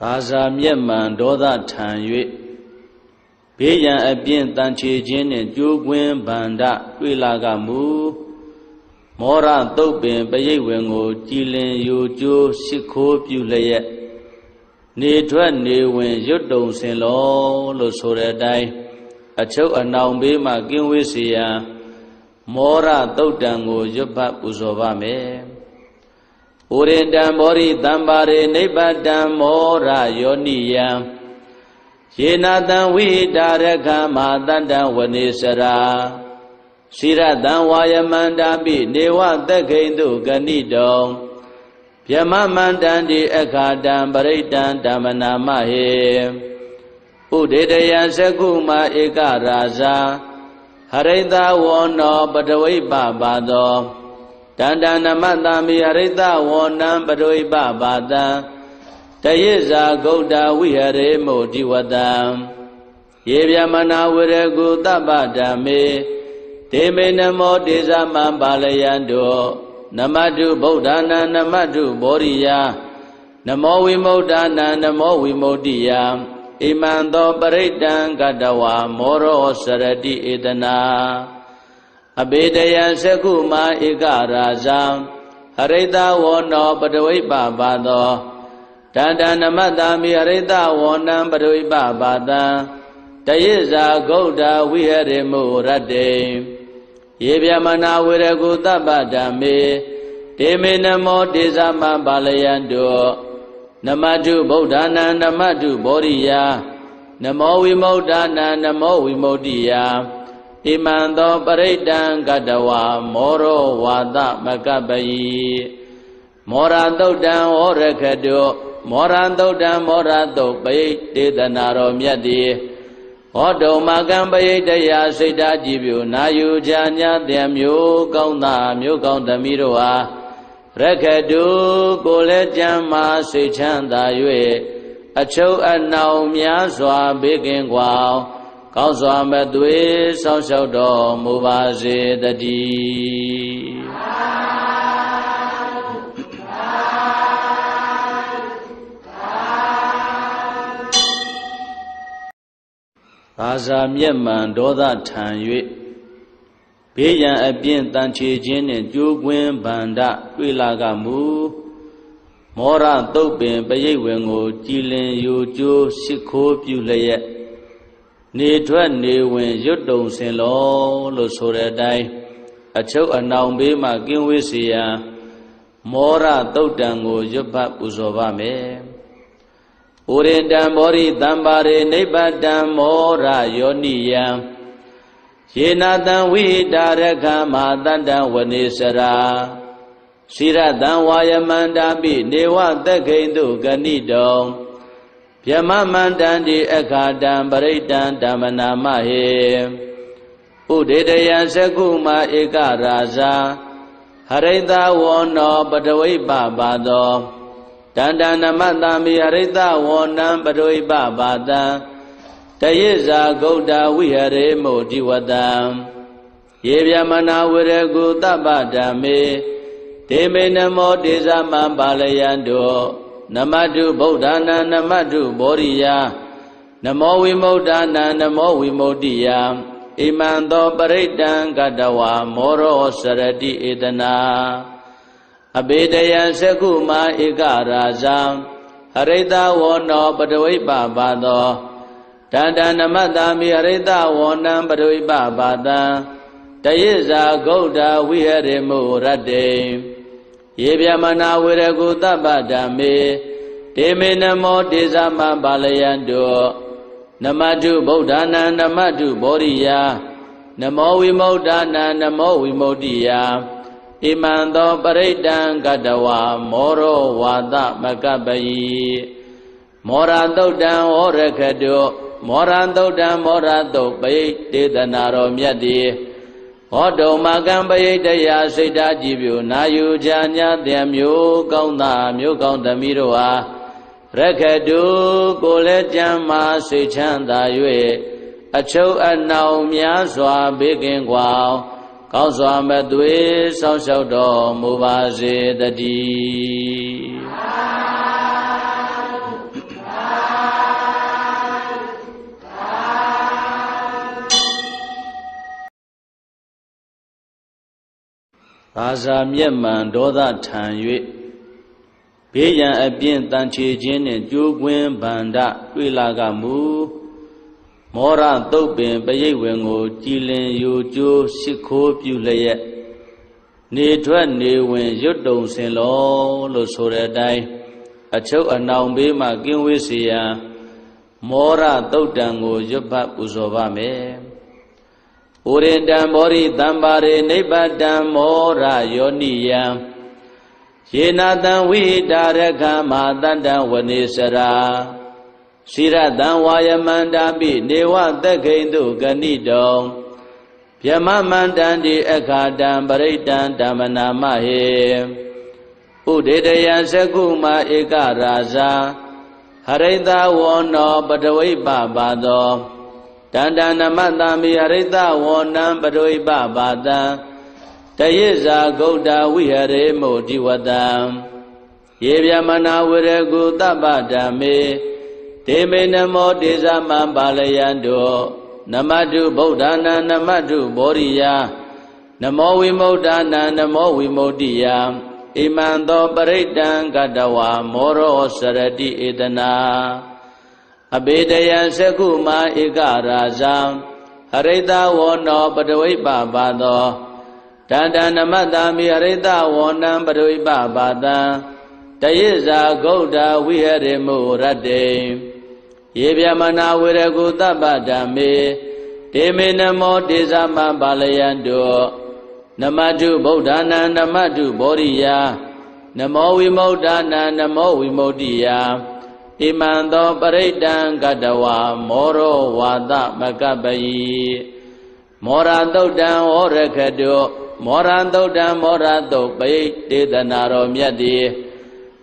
ဘာဇာမျက်မှန်ဒေါသထံ၍ဘေးရန်အပြင်းတန်ချေခြင်းနှင့်ကြိုးကွင်းဗန္ဒတွေ့လာကမူမောရတုတ်ပင်ပရိတ်ဝင်ကို ကြည်လင်ယူကျိုးရှိခိုးပြုလျက်နေထွက်နေဝင်ရွတ်တုံစင်လောလို့ဆိုတဲ့အတိုင်းအချုပ်အနောင်ဘေးမှကင်းဝေးစေရန်မောရတုတ်တံကိုရွတ်ပတ်ပူဇော်ပါမယ်။ ဩရိတံမောရိတံပါရိနိဗ္ဗတံမောရယောနိယံယေနာတံဝိတာရခမာတတံဝနေစရာစိရတံဝါယမန္တာပိနေဝသက်ခိန်တုဂဏိတောဗျမမန္တံတိအခါတံပရိတံဓမ္မနာမဟေဥဒေတယသကုမဧကရာဇာဟရိတဝောနောပတဝိပပါသော တန္တနမတမိဟရိတဝောနံပတဝိပပါတံတယိဇာဂௌတဝိဟရေမုတိဝတံယေဗျမနာဝရကုတပ္ပဓမ္မေဒေမေနမောဒေဇမံပါလယံတောနမတုဗုဒ္ဓနာနမတုဘောရိယနမောဝိမု ddha နာနမောဝိမု ddhi ယဣမံသောပရိတံကတဝါမောရောစရတိဧတနာ အဘေတယံသကုမာဧကရာဇံဟရိတဝောနောပတဝိပပါသောတန္တနမတ္တာမိဟရိတဝောနံပတဝိပပါတံတယိဇာဂௌဒဝိဟရေမုရတ္တေယေဗျမနာဝေရကုတပ္ပဓမ္မေတေမေနမောတေဇမပါလယံတောနမတုဗုဒ္ဓနာနမတုဘောရိယနမောဝိမု ddha နာနမောဝိမု ddhi ယ ဣမံသောပရိတံကတဝါမောရောဝါသမကပယိမောရတုတ်တံဩရခတုမောရတုတ်တံမောရတုတ်ပိတေသနာတော်မြတ်တိဟောတုံမကံပယိတယစိတ်ဓာကြည်ပြုနာယူချာညာတဲ့မျိုးကောင်းသားမျိုးကောင်းသမီးတို့ဟာရခတုကိုလည်းကြမ်းမာစိတ်ချမ်းသာ၍အချုပ်အနှောင်များစွာဘေးကင်းကွာ ကောင်းစွာမသွေဆောင်းလျှောက်တော်မူပါစေတည်းဘာဇာမျက်မှန်ဒေါသထံ၍ဘေးရန်အပြင်းတန်ချေခြင်းနှင့်ကြိုးကွင်းဗန္ဒတွေ့လာကမူမောရတုတ်ပင်ပရိတ်ဝင်ကို ကြည်လင်ယူကျိုးရှိခိုးပြုလျက် နေထွက်နေဝင်ရွတ်တုံစင်လောလို့ဆိုတဲ့အတိုင်းအချုပ်အနောင်ဘေးမှကင်းဝေးစေရန်မောရတုတ်တံကိုရွတ်ပတ်ပူဇော်ပါမယ်ဩရိတံမောရိတံပါရိနိဗ္ဗတံမောရယောနိယံယေနာတံဝိတာရခမာတတံဝနေစရာစိရတံဝါယမန္တာပိနေဝသက်ခိန်တုဂဏိတော ဗျမမန္တံတိအခါတံပရိတံဓမ္မနာမဟေဥဒေတယသကုမဧကရာဇာဟရိတဝောနောပတဝိပပါသောတန္တနမတံမိဟရိတဝောနံပတဝိပပါတံတယိဇာဂௌတဝိဟရေမုတိဝတံယေဗျမနာဝရကုတပ္ပဓမ္မေဒေမေနမောတေဇမံပါလယံတော နမတုဗုဒ္ဓနာနမတုဘောရိယနမောဝိမု ddha နာနမောဝိမု ddhi ယဣမံသောပရိတံကတဝါမောရောစရတိဧတနာအဘေတယံသကုမာဧကရာဇံဟရိတဝောနောပတဝိပပါသောတန္တနမတမိဟရိတဝောနံပတဝိပပါတံတယိဇာဂௌဒဝိဟရေမုရတ္တေ ယေဗျမနာဝေရကုတပ္ပဓမ္မေတေမေနမောတေဇမံပါလယံတောနမတုဗုဒ္ဓနာနမတုဘောရိယနမောဝိမု ddha နာနမောဝိမု ddhi ယဣမံသောပရိတံကတဝါမောရောဝါသမကပယိမောရတုတ်တံဩရခတုမောရတုတ်တံမောရတုတ်ပိတေသနာတော်မြတ်တိ ဟောတုံမကံပယိတယစိတ်ဓာကြည်ပြုနာယူချာညာတဲ့မျိုးကောင်းသားမျိုးကောင်းသမီးတို့ဟာရခတုကိုလည်းကြမ်းမာစိတ်ချမ်းသာ၍အချုပ်အနှောင်များစွာဘေးကင်းကွာကောင်းစွာမသွေဆောင်းလျှောက်တော်မူပါစေတည်း သာဇာမျက်မှန်ဒေါသထံ၍ဘေးရန်အပြင်းတန်ချေခြင်းနှင့်ကြိုးကွင်းဗန္ဒတွေ့လာကမူမောရတုတ်ပင်ပရိတ်ဝင်ကို ကြည်လင်ယူကျိုးရှိခိုးပြုလျက်နေထွက်နေဝင်ရွတ်တုံစင်လောလို့ဆိုတဲ့အတိုင်းအချုပ်အနှောင်ဘေးမှကင်းဝေးစေရန်မောရတုတ်တံကိုရွတ်ပတ်ပူဇော်ပါမယ်။ ဩရိတံဘောရိတံပါရိနိဗ္ဗတံမောရယောနိယံယေနတံဝိတာရခမာတတံဝနေစရာစိရတံဝါယမန္တာပိနေဝသက်ခိန်တုဂဏိတောဗျမမန္တန္တိအခါတံပရိတံဓမ္မနာမဟေဥဒေတယသကုမဧကရာဇာဟရိတဝောနောပတဝိပပါသော တန္တနမတံမိဟရိတဝောနံပတဝိပပါတံတယိဇာဂௌတဝိဟရေမောဒီဝတံယေဗျမနာဝရကုတပ္ပဓမ္မေဒေမေနမောတေဇမံပါလယံတောနမတုဗုဒ္ဓနာနမတုဘောရိယနမောဝိမု ക്ത နာနမောဝိမု ക്തി ယဣမံသောပရိတံကတဝါမောရောစရတိဧတနာ အဘေတယံသကုမာဧကရာဇံဟရိတဝောနောပတဝိပပါသောတန္တနမတ္တာမိဟရိတဝောနံပတဝိပပါတံတယိဇာဂௌဒဝိဟရိမုရတ္တေယေဗျမနာဝေရကုတပ္ပဓမ္မေဒေမေနမောတေဇမပါလယံတောနမတုဗုဒ္ဓနာနမတုဘောရိယနမောဝိမု ക്ത နာနမောဝိမု ക്തി ယ ဣမံသောပရိတံကတဝါမောရောဝါသမကပယိမောရတုတ်တံဩရခတုမောရတုတ်တံမောရတုတ်ပိတေသနာတော်မြတ်တိ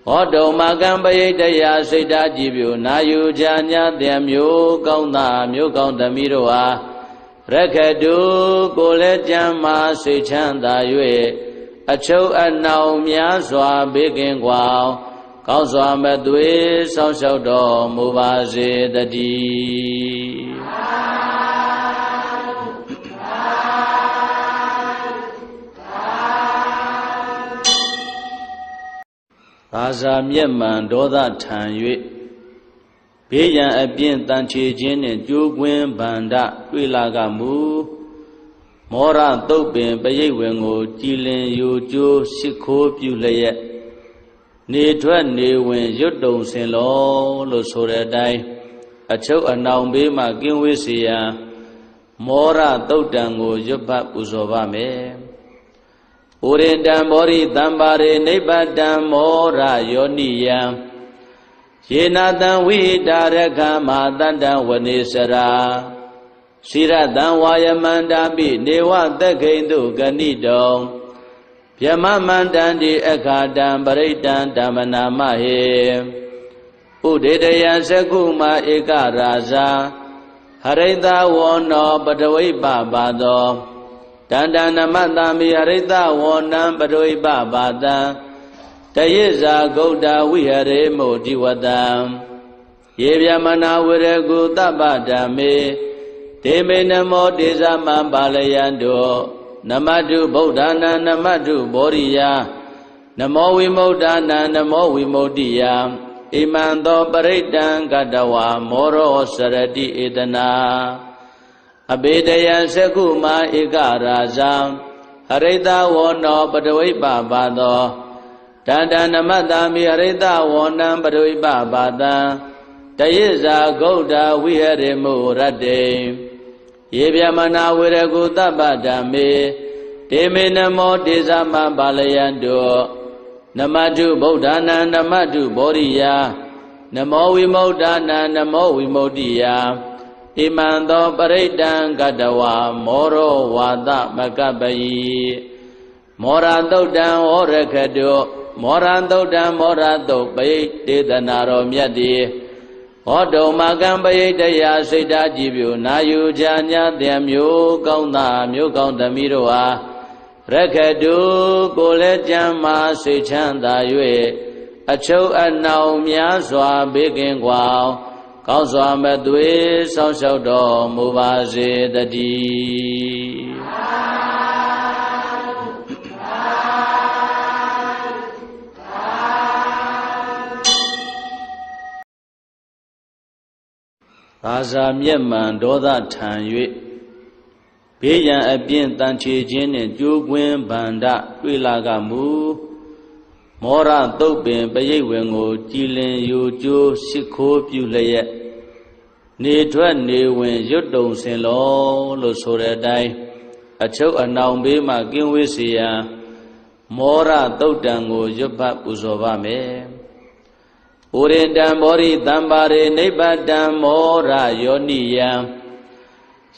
ဟောတုံမကံပယိတရာစိတ်ဓာကြည်ပြုနာယူချာညာတံမျိုးကောင်းသားမျိုးကောင်းသမီးတို့အားရခတုကိုလည်းကြမ်းမာစိတ်ချမ်းသာ၍အချုပ်အနှောင်များစွာဘေးကင်းကွာ ကောင်းစွာမသွေဆောင်းလျှောက်တော်မူပါစေတည်းသာဇာမျက်မှန်ဒေါသထံ၍ဘေးရန်အပြင်းတန်ချေခြင်းနှင့်ကြိုးကွင်းဗန္ဒတွေ့လာကမူမောရတုတ်ပင်ပရိတ်ဝင်ကို ကြည်လင်ယူကျိုးရှိခိုးပြုလျက် နေထွက်နေဝင်ရွတ်တုံစင်လောလို့ဆိုတဲ့အတိုင်းအချုပ်အနှောင်ဘေးမှကင်းဝေးစေရန်မောရတုတ်တံကိုရွတ်ပတ်ပူဇော်ပါမယ်။ဩရိတံဘောရိတံပါရိနိဗ္ဗတံမောရယောနိယံယေနတံဝိတာရခမာတတံဝနေစရာစိရတံဝါယမန္တာပိနေဝသက်ခိန်တုဂဏိတော ဗျမမန္တန္တိအခါတံပရိတံဓမ္မနာမဟေဥဒေတယသကုမဧကရာဇာဟရိတဝောနောပတဝိပပါသောတန္တနမတံမိဟရိတဝောနံပတဝိပပါတံတယိဇာဂௌတဝိဟရေမောဒီဝတံယေဗျမနာဝရကုတပ္ပဓမ္မေဒေမေနမောတေဇမံပါလယံတော နမတုဗုဒ္ဓနာနမတုဘောရိယနမောဝိမု ക്ത နာနမောဝိမု ക്തി ယဣမံသောပရိတံကတဝါမောရောစရတိဧတနာအဘေတယံသကုမာဧကရာဇံဟရိတဝောနောပတဝိပပါသောတန္တနမတ္တာမိဟရိတဝောနံပရိပပါတံတယိဇာဂௌဒဝိဟရိမုရတ္တေ ယေဗျမနာဝေရကုတပ္ပဓမ္မေဒေမေနမောတေဇမပါလယံတောနမတုဗုဒ္ဓနာနမတုဘောရိယနမောဝိမု ക്ത နာနမောဝိမု ക്തി ယဣမံသောပရိတံကတဝါမောရောဝါသမကပယိမောရတုတ်တံဩရခတောမောရသုတ်တံမောရသုတ်ပိတေသနာတော်မြတ်တိ ဟောတုံမကံပယိတရာစိတ်ဓာကြည်ပြုနာယူချာညာတံမျိုးကောင်းသားမျိုးကောင်းသမီးတို့အားရခတုကိုလည်းကြမ်းမာစိတ်ချမ်းသာ၍အချုပ်အနှောင်များစွာဘေးကင်းကွာကောင်းစွာမသွေဆောင်းလျှောက်တော်မူပါစေတည်း သာဇာမျက်မှန်ဒေါသထံ၍ဘေးရန်အပြင်းတန်ချေခြင်းနှင့်ကြိုးကွင်းဗန္ဒတွေ့လာကမူမောရတုတ်ပင်ပရိတ်ဝင်ကို ကြည်လင်ယူကျိုးရှိခိုးပြုလျက်နေထွက်နေဝင်ရွတ်တုံစင်လောလို့ဆိုတဲ့အတိုင်းအချုပ်အနောင်ဘေးမှကင်းဝေးစေရန်မောရတုတ်တံကိုရွတ်ပတ်ပူဇော်ပါမယ်။ ဩရိတံမောရိတံပါရိနိဗ္ဗတံမောရယောနိယံ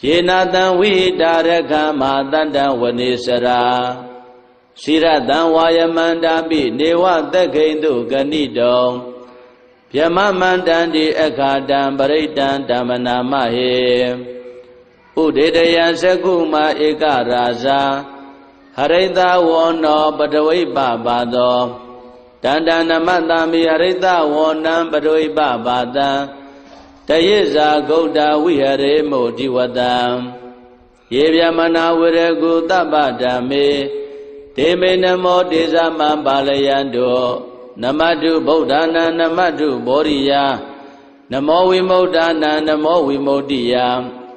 ယေနတံဝိတာရခမတတ္တဝနေစရာစိရတံဝါယမန္တာပိနေဝသက်ခိန်တုဂဏိတောဗျမမန္တန္တိအခါတံပရိတံဓမ္မနာမဟေဥဒေတယသကုမဧကရာဇာဟရိတဝောနောပတဝိပပါသော တန္တနမတံမိဟရိတဝောနံပတဝိပပါတံတယေဇာဂௌတဝိဟရေမောဒီဝတံယေဗျမနာဝရကုတပ္ပဓမ္မေဒေမေနမောတေဇမံပါလယံတောနမတုဗုဒ္ဓနာနမတုဘောရိယနမောဝိမု ക്ത နာနမောဝိမု ക്തി ယ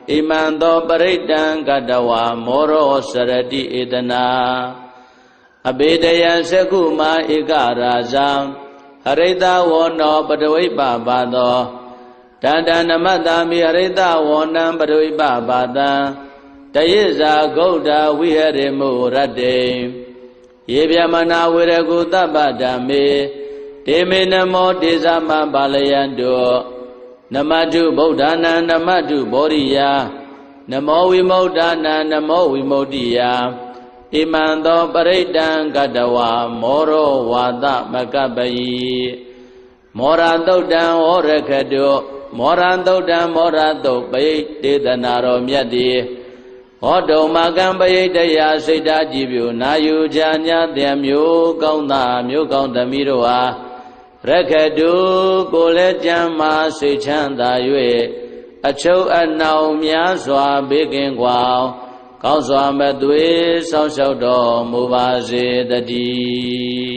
ဣမံသောပရိတံကတဝါမောရောစရတိဧတနာ အဘေတယံသကုမာဧကရာဇံဟရိတဝောနောပတဝိပပါသောတန္တနမတ္တမိဟရိတဝောနံပတဝိပပါတံတယေဇာဂௌဒဝိဟရိမုရတ္တေယေဗျမနာဝေရကုတပ္ပဓမ္မေဒေမေနမောတေဇမပါလယံတောနမတုဗုဒ္ဓနာနမတုဘောရိယနမောဝိမု ക്ത နာနမောဝိမု ക്തി ယ ဣမံသောပရိတံကတဝါမောရောဝါသမကပယိမောရတုတ်တံဩရခတုမောရတုတ်တံမောရတုတ်ပိတေသနာတော်မြတ်တိဟောတုံမကံပယိတယစိတ်ဓာကြည်ပြုနာယူချာညာတံမျိုးကောင်းသာမျိုးကောင်းသမီးတို့အားရခတုကိုလည်းကြမ်းမာစိတ်ချမ်းသာ၍အချုပ်အနှောင်များစွာဘေးကင်းကွာ ကောင်းစွာမသွေးဆောင်းလျှောက်တော်မူပါစေတည်း